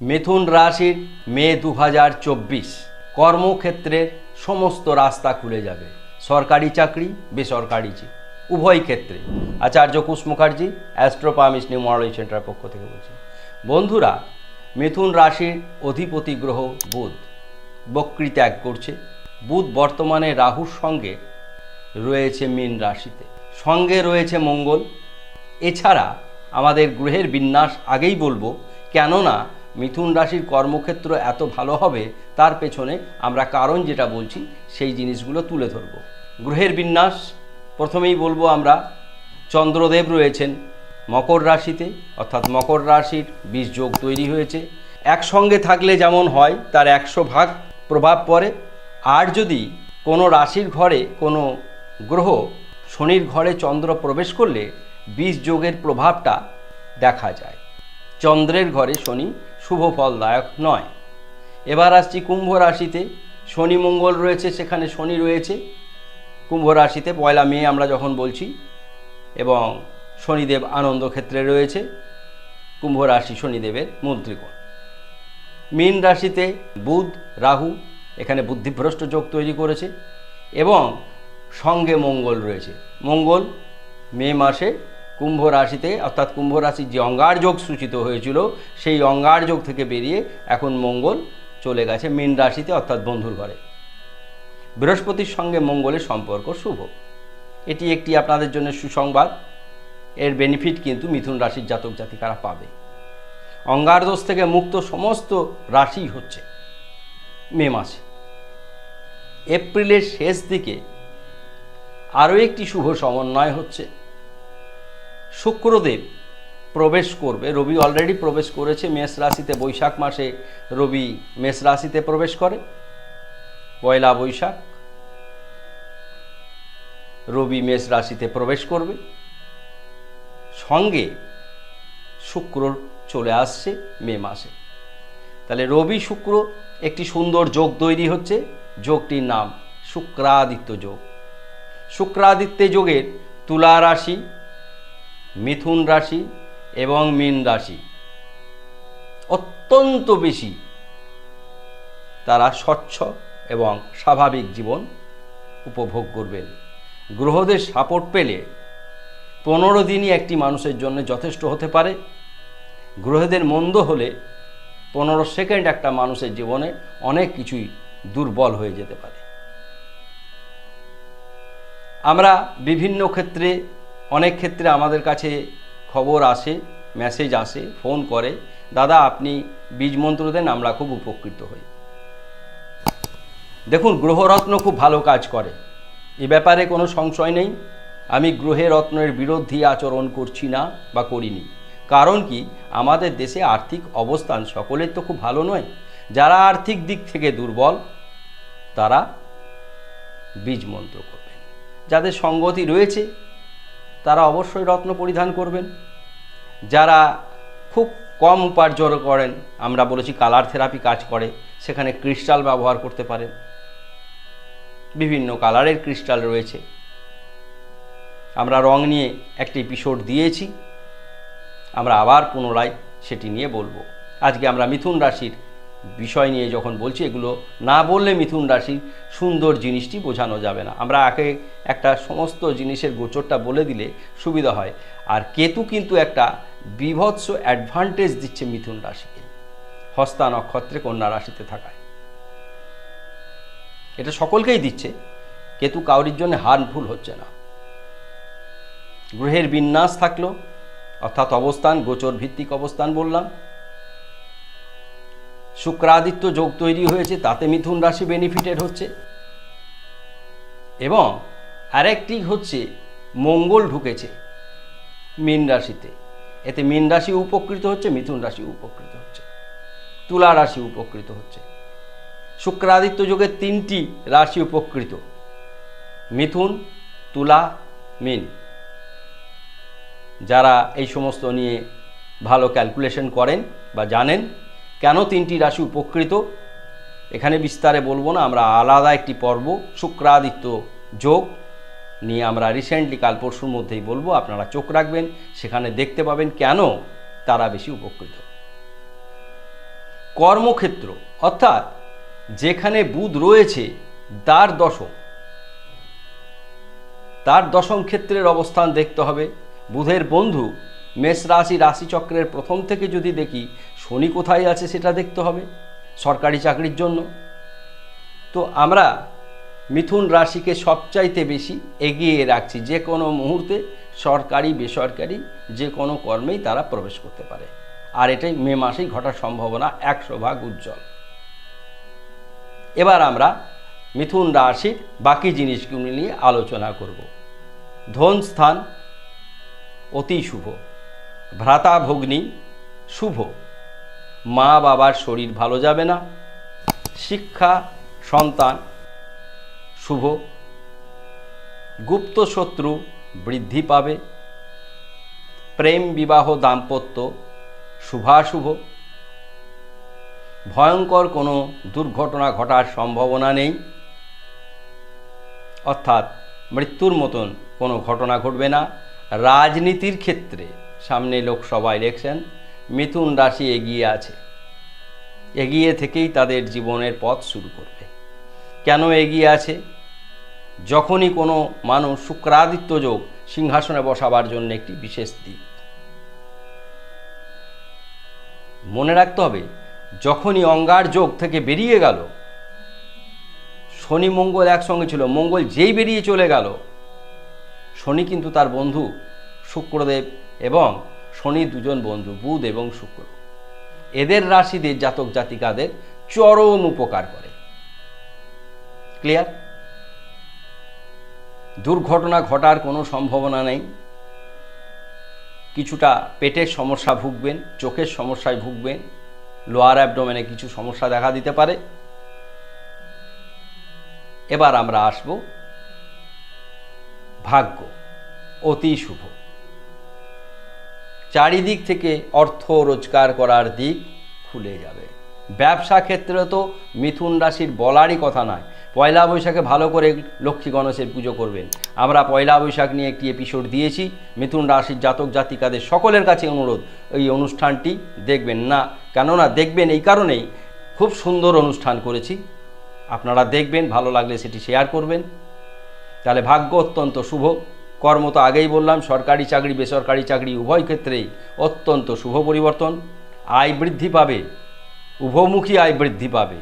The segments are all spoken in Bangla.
মিথুন রাশির মে দু হাজার চব্বিশ। কর্মক্ষেত্রের সমস্ত রাস্তা খুলে যাবে। সরকারি চাকরি, বেসরকারি উভয় ক্ষেত্রে। আচার্য কুশ মুখার্জি অ্যাস্ট্রোপামিস নিউমারোলজি সেন্টার পক্ষ থেকে বলছি। বন্ধুরা, মিথুন রাশির অধিপতি গ্রহ বুধ। বক্রি ত্যাগ করছে। বুধ বর্তমানে রাহুর সঙ্গে রয়েছে মীন রাশিতে। সঙ্গে রয়েছে মঙ্গল। এছাড়া আমাদের গ্রহের বিন্যাস আগেই বলব। কেননা মিথুন রাশির কর্মক্ষেত্র এত ভালো হবে, তার পেছনে আমরা কারণ যেটা বলছি, সেই জিনিসগুলো তুলে ধরব। গ্রহের বিন্যাস, প্রথমেই বলব আমরা, চন্দ্রদেব রয়েছেন মকর রাশিতে, অর্থাৎ মকর রাশির বীজ যোগ তৈরি হয়েছে। একসঙ্গে থাকলে যেমন হয়, তার একশো ভাগ প্রভাব পড়ে। আর যদি কোনো রাশির ঘরে কোনো গ্রহ শনির ঘরে চন্দ্র প্রবেশ করলে, বীজ যোগের প্রভাবটা দেখা যায়। চন্দ্রের ঘরে শনি শুভ ফলদায়ক নয়। এবার আসছি কুম্ভ রাশিতে। শনি মঙ্গল রয়েছে, সেখানে শনি রয়েছে। কুম্ভ রাশিতে পয়লা মে আমরা যখন বলছি, এবং শনিদেব আনন্দ ক্ষেত্রে রয়েছে। কুম্ভ রাশি শনিদেবের মূল ত্রিকোণ। মীন রাশিতে বুধ, রাহু, এখানে বুদ্ধিভ্রষ্ট যোগ তৈরি করেছে, এবং সঙ্গে মঙ্গল রয়েছে। মঙ্গল মে মাসে কুম্ভ রাশিতে, অর্থাৎ কুম্ভ রাশির যে অঙ্গার যোগ সূচিত হয়েছিল, সেই অঙ্গার যোগ থেকে বেরিয়ে এখন মঙ্গল চলে গেছে মীন রাশিতে, অর্থাৎ বন্ধুর ঘরে। বৃহস্পতির সঙ্গে মঙ্গলের সম্পর্ক শুভ। এটি একটি আপনাদের জন্য সুসংবাদ। এর বেনিফিট কিন্তু মিথুন রাশির জাতক জাতিকারা পাবে। অঙ্গার দোষ থেকে মুক্ত সমস্ত রাশি হচ্ছে মে মাসে। এপ্রিলের শেষ দিকে আরও একটি শুভ সমন্বয় হচ্ছে। শুক্রদেব প্রবেশ করবে। রবি অলরেডি প্রবেশ করেছে, মেষ রাশিতে বৈশাখ মাসে রবি মেষ রাশিতে প্রবেশ করে। পয়লা বৈশাখ, রবি মেষ রাশিতে প্রবেশ করবে। সঙ্গে শুক্র চলে আসছে মে মাসে। তাহলে রবি শুক্র একটি সুন্দর যোগ তৈরি হচ্ছে। যোগটির নাম শুক্রাদিত্য যোগ। শুক্রাদিত্য যোগের তুলা রাশি মিথুন রাশি এবং মীন রাশি। অত্যন্ত বেশি তারা স্বচ্ছ এবং স্বাভাবিক জীবন উপভোগ করবেন। গ্রহদের সাপোর্ট পেলে পনেরো দিনই একটি মানুষের জন্য যথেষ্ট হতে পারে। গ্রহদের মন্দ হলে পনেরো সেকেন্ড একটা মানুষের জীবনে অনেক কিছুই দুর্বল হয়ে যেতে পারে। আমরা বিভিন্ন ক্ষেত্রে অনেক ক্ষেত্রে আমাদের কাছে খবর আসে মেসেজ আসে ফোন করে, দাদা, আপনি বীজ মন্ত্র দেন, আমরা খুব উপকৃত হই। দেখুন, গ্রহরত্ন খুব ভালো কাজ করে। এ ব্যাপারে কোনো সংশয় নেই। আমি গ্রহে রত্নের বিরোধী আচরণ করছি না বা করিনি। কারণ কি? আমাদের দেশে আর্থিক অবস্থান সকলের তো খুব ভালো নয়। যারা আর্থিক দিক থেকে দুর্বল, তারা বীজ মন্ত্র করবেন। যাদের সঙ্গতি রয়েছে তারা অবশ্যই রত্ন পরিধান করবেন। যারা খুব কম উপার্জন করেন, আমরা বলেছি কালার থেরাপি কাজ করে, সেখানে ক্রিস্টাল ব্যবহার করতে পারেন। বিভিন্ন কালারের ক্রিস্টাল রয়েছে। আমরা রং নিয়ে একটি এপিসোড দিয়েছি। আমরা আবার পুনরায় সেটি নিয়ে বলব। আজকে আমরা মিথুন রাশির বিষয় নিয়ে যখন বলছি, এগুলো না বললে মিথুন রাশির সুন্দর জিনিসটি বোঝানো যাবে না। আমরা আগে একটা সমস্ত জিনিসের গোচরটা বলে দিলে সুবিধা হয়। আর কেতু কিন্তু একটা বিভৎস অ্যাডভান্টেজ দিচ্ছে মিথুন রাশিকে। হস্তা নক্ষত্রে কন্যা রাশিতে থাকায়। এটা সকলকেই দিচ্ছে। কেতু কাউরির জন্য হার্মফুল হচ্ছে না। গ্রহের বিন্যাস থাকল, অর্থাৎ অবস্থান গোচর ভিত্তিক অবস্থান বললাম। শুক্রাদিত্য যোগ তৈরি হয়েছে, তাতে মিথুন রাশি বেনিফিটেড হচ্ছে। এবং আরেকটি হচ্ছে মঙ্গল ঢুকেছে মীন রাশিতে। এতে মীন রাশি উপকৃত হচ্ছে, মিথুন রাশি উপকৃত হচ্ছে, তুলা রাশি উপকৃত হচ্ছে। শুক্রাদিত্য যোগের তিনটি রাশি উপকৃত, মিথুন, তুলা, মিন। যারা এই সমস্ত নিয়ে ভালো ক্যালকুলেশন করেন বা জানেন কেন তিনটি রাশি উপকৃত? এখানে বিস্তারে বলব না, আমরা আলাদা একটি পর্ব, শুক্রাদিত্য যোগ নিয়ে আমরা রিসেন্টলি কাল পরশুর মধ্যেই বলব, আপনারা চোখ রাখবেন, সেখানে দেখতে পাবেন কেন তারা বেশি উপকৃত। কর্মক্ষেত্র, অর্থাৎ যেখানে বুধ রয়েছে, তার দশম। তার দশম ক্ষেত্রের অবস্থান দেখতে হবে। বুধের বন্ধু মেষ রাশি, রাশিচক্রের প্রথম থেকে যদি দেখি, শনি কোথায় আছে সেটা দেখতে হবে সরকারি চাকরির জন্য। তো আমরা মিথুন রাশিকে সবচাইতে বেশি এগিয়ে রাখছি, যে কোনো মুহূর্তে সরকারি, বেসরকারি যে কোনো কর্মেই তারা প্রবেশ করতে পারে। আর এটাই মে মাসেই ঘটার সম্ভাবনা একশো ভাগ উজ্জ্বল। এবার আমরা মিথুন রাশির বাকি জিনিসগুলি নিয়ে আলোচনা করব। ধন স্থান অতি শুভ। ভ্রাতা ভগ্নী, শুভ। মা বাবার শরীর ভালো যাবে না। শিক্ষা, সন্তান, শুভ। গুপ্ত শত্রু বৃদ্ধি পাবে। প্রেম বিবাহ দাম্পত্য শুভাশুভ। ভয়ঙ্কর কোনো দুর্ঘটনা ঘটার সম্ভাবনা নেই। অর্থাৎ মৃত্যুর মতন কোনো ঘটনা ঘটবে না। রাজনীতির ক্ষেত্রে সামনে লোকসভা ইলেকশন মিথুন রাশি এগিয়ে আছে। এগিয়ে থেকেই তাদের জীবনের পথ শুরু করবে। কেন এগিয়ে আছে? যখনই কোনো মানুষ শুক্রাদিত্য যোগ সিংহাসনে বসাবার জন্য একটি বিশেষ দিক। মনে রাখতে হবে, যখনই অঙ্গার যোগ থেকে বেরিয়ে গেল, শনি মঙ্গল একসঙ্গে ছিল, মঙ্গল যেই বেরিয়ে চলে গেল, শনি কিন্তু তার বন্ধু শুক্রদেব এবং শনি দুজন বন্ধু, বুধ এবং শুক্র। এদের রাশিদের জাতক জাতিকাদের চরম উপকার করে। ক্লিয়ার দুর্ঘটনা ঘটার কোনো সম্ভাবনা নেই। কিছুটা পেটের সমস্যা ভুগবেন, চোখের সমস্যায় ভুগবেন লোয়ার অ্যাবডোমেনে কিছু সমস্যা দেখা দিতে পারে। এবার আমরা আসব ভাগ্য। অতি শুভ। চারিদিক থেকে অর্থ রোজগার করার দিক খুলে যাবে। ব্যবসা ক্ষেত্রে তো মিথুন রাশির বলারই কথা নয়। পয়লা বৈশাখে ভালো করে লক্ষ্মী গণেশের পুজো করবেন। আমরা পয়লা বৈশাখ নিয়ে একটি এপিসোড দিয়েছি। মিথুন রাশির জাতক জাতিকাদের সকলের কাছে অনুরোধ, এই অনুষ্ঠানটি দেখবেন না। কেননা দেখবেন এই কারণেই খুব সুন্দর অনুষ্ঠান করেছি। আপনারা দেখবেন, ভালো লাগলে সেটি শেয়ার করবেন। তাহলে ভাগ্য অত্যন্ত শুভ। কর্ম তো আগেই বললাম, সরকারি চাকরি, বেসরকারি চাকরি উভয় ক্ষেত্রেই অত্যন্ত শুভ পরিবর্তন। আয় বৃদ্ধি পাবে, উভমুখী আয় বৃদ্ধি পাবে।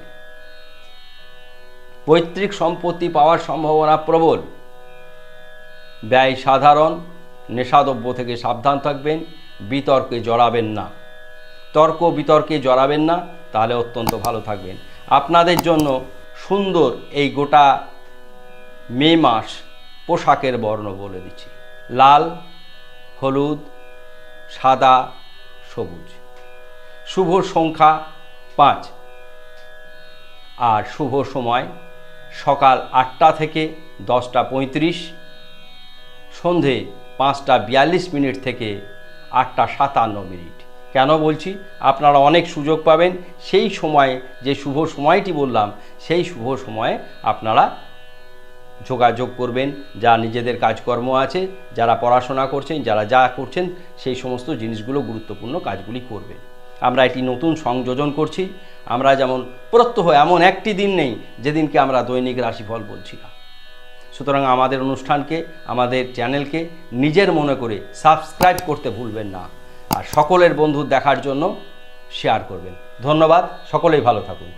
পৈতৃক সম্পত্তি পাওয়ার সম্ভাবনা প্রবল। ব্যয় সাধারণ, নেশাদ্রব্য থেকে সাবধান থাকবেন, বিতর্কে জড়াবেন না। তর্ক বিতর্কে জড়াবেন না, তাহলে অত্যন্ত ভালো থাকবেন। আপনাদের জন্য সুন্দর এই গোটা মে মাস পোশাকের বর্ণ বলে দিচ্ছি। লাল, হলুদ, সাদা, সবুজ। শুভ সংখ্যা পাঁচ। আর শুভ সময় সকাল আটটা থেকে দশটা পঁয়ত্রিশ, সন্ধে পাঁচটা বিয়াল্লিশ মিনিট থেকে আটটা সাতান্ন মিনিট। কেন বলছি? আপনারা অনেক সুযোগ পাবেন। সেই সময়ে যে শুভ সময়টি বললাম, সেই শুভ সময়ে আপনারা যোগাযোগ করবেন, যা নিজেদের কাজকর্ম আছে, যারা পড়াশোনা করছেন, যারা যা করছেন, সেই সমস্ত জিনিসগুলো গুরুত্বপূর্ণ কাজগুলি করবেন। আমরা এটি নতুন সংযোজন করছি। আমরা যেমন প্রত্যহ এমন একটি দিন নেই, যেদিনকে আমরা দৈনিক রাশিফল বলছি না। সুতরাং আমাদের অনুষ্ঠানকে, আমাদের চ্যানেলকে নিজের মনে করে সাবস্ক্রাইব করতে ভুলবেন না। আর সকলের বন্ধু দেখার জন্য শেয়ার করবেন। ধন্যবাদ, সকলেই ভালো থাকুন।